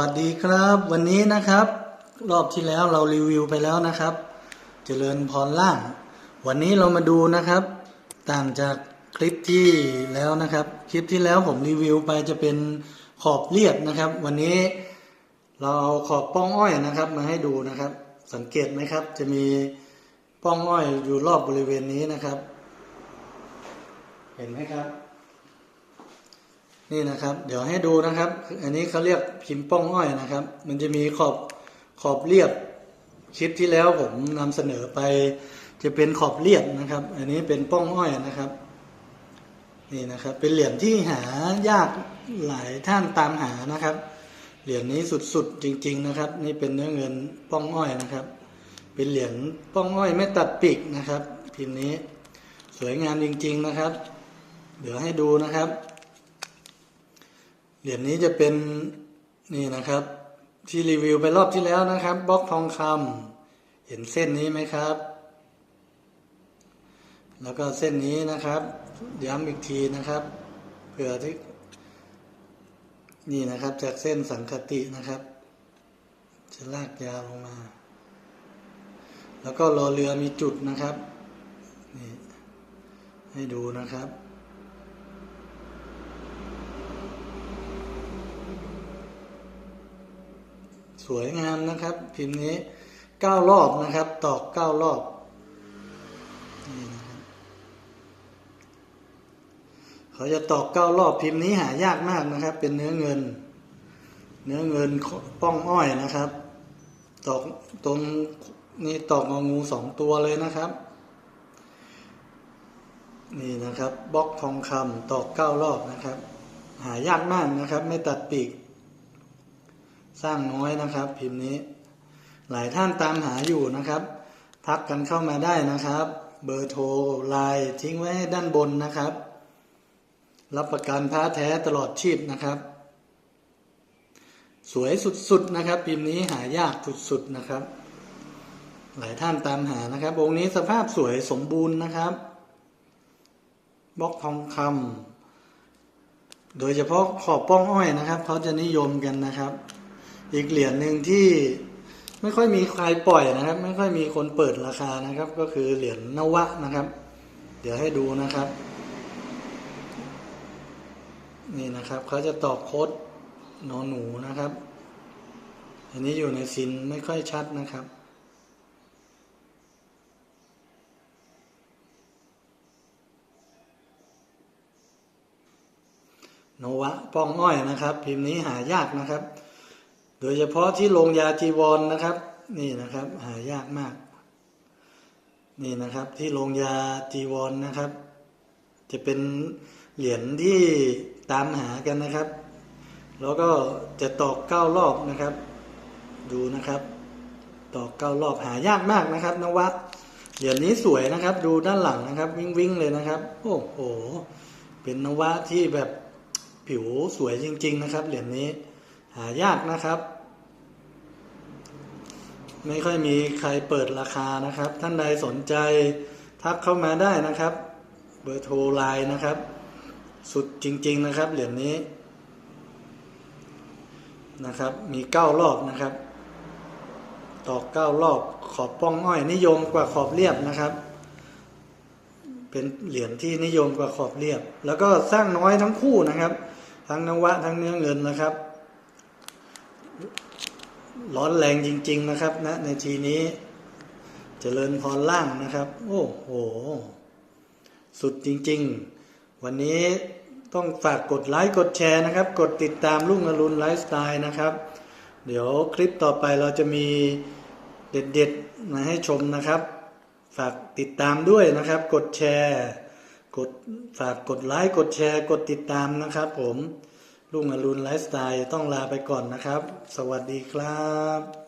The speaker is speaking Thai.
วัสดีครับ วันนี้นะครับ รอบที่แล้วเรารีวิวไปแล้วนะครับ เจริญพรล่าง วันนี้เรามาดูนะครับ ต่างจากคลิปที่แล้วนะครับ คลิปที่แล้วผมรีวิวไปจะเป็นขอบเรียบนะครับ วันนี้เราเอาขอบป้องอ้อยนะครับ มาให้ดูนะครับ สังเกตไหมครับ จะมีป้องอ้อยอยู่รอบบริเวณนี้นะครับ เห็นไหมครับ นี่นะครับ เดี๋ยวให้ดูนะครับ อันนี้เขาเรียกพิมพ์ป้องอ้อยนะครับ มันจะมีขอบขอบเรียบคลิปที่แล้วผมนำเสนอไป จะเป็นขอบเรียบนะครับ อันนี้เป็นป้องอ้อยนะครับนี่นะครับ เป็นเหรียญที่หายากหลายท่านตามหานะครับ เหรียญนี้สุดๆจริง ๆนะครับ นี่เป็นเนื้อเงินป้องอ้อยนะครับ เป็นเหรียญป้องอ้อยไม่ตัดปีกนะครับพิมพ์นี้สวยงามจริง ๆนะครับ เดี๋ยวให้ดูนะครับ เหรียญนี้จะเป็นนี่นะครับ ที่รีวิวไปรอบที่แล้วนะครับบล็อกทองคำเห็นเส้นนี้ไหมครับ แล้วก็เส้นนี้นะครับย้ำอีกทีนะครับเผื่อที่นี่นะครับจากเส้นสังคตินะครับ จะลากยาวลงมา แล้วก็รอเรือมีจุดนะครับนี่ให้ดูนะครับ วยงามนะครับ พิมพ์นี้เก้ารอบนะครับ ตอกเก้ารอบนี่นะครับเขาจะตอกเก้ารอบพิมพ์นี้หายากมากนะครับ เป็นเนื้อเงิน เนื้อเงินป้องอ้อยนะครับ ตอกตรงนี่ตอกงองูสองตัวเลยนะครับ นี่นะครับบล็อกทองคำตอกเก้ารอบนะครับ หายากมากนะครับ ไม่ตัดปีก สร้างน้อยนะครับ พิมพ์นี้ หลายท่านตามหาอยู่นะครับ ทักกันเข้ามาได้นะครับ เบอร์โทรไลน์ทิ้งไว้ให้ด้านบนนะครับ รับประกันพ้าแท้ตลอดชีพนะครับ สวยสุดๆนะครับ พิมพ์นี้หายากสุดๆนะครับ หลายท่านตามหานะครับ องค์นี้สภาพสวยสมบูรณ์นะครับบล็อกทองคำโดยเฉพาะขอบป้องอ้อยนะครับ เขาจะนิยมกันนะครับ อีกเหรียญหนึ่งที่ไม่ค่อยมีใครปล่อยนะครับ ไม่ค่อยมีคนเปิดราคานะครับ ก็คือเหรียญนวะนะครับ เดี๋ยวให้ดูนะครับ นี่นะครับเขาจะตอกโค้ดนอหนูนะครับ อันนี้อยู่ในซินไม่ค่อยชัดนะครับโนวะปองอ้อยนะครับ พิมพ์นี้หายากนะครับ โดยเฉพาะที่โรงยาจีวรนนะครับ นี่นะครับหายากมาก นี่นะครับที่โรงยาจีวรนนะครับ จะเป็นเหรียญที่ตามหากันนะครับ แล้วก็จะตอกเก้ารอบนะครับ ดูนะครับตอกเก้ารอบหายากมากนะครับนวัดเหรียญนี้สวยนะครับ ดูด้านหลังนะครับ วิ่งวิ่งเลยนะครับ โอ้โห เป็นนวะที่แบบผิวสวยจริง ๆ นะครับ เหรียญนี้ หายากนะครับ ไม่ค่อยมีใครเปิดราคานะครับ ท่านใดสนใจทักเข้ามาได้นะครับ เบอร์โทรไลน์นะครับ สุดจริง ๆนะครับเหรียญนี้นะครับ มีเก้ารอบนะครับ ตอกเก้ารอบขอบป้องอ้อยนิยมกว่าขอบเรียบนะครับ เป็นเหรียญที่นิยมกว่าขอบเรียบ แล้วก็สร้างน้อยทั้งคู่นะครับ ทั้งนวะทั้งเนื้อเงินนะครับ ร้อนแรงจริง ๆ นะครับนะในทีนี้จเจริญพรล่างนะครับ โอ้โห สุดจริง ๆ วันนี้ต้องฝากกดไลค์กดแชร์นะครับ กดติดตามลุงอรุณไลฟ์สไตล์นะครับ เดี๋ยวคลิปต่อไปเราจะมีเด็ดๆมาให้ชมนะครับ ฝากติดตามด้วยนะครับ กดแชร์ กดฝากกดไลค์กดแชร์ กดติดตามนะครับ ผม ลุงอรุณไลฟ์สไตล์ต้องลาไปก่อนนะครับ สวัสดีครับ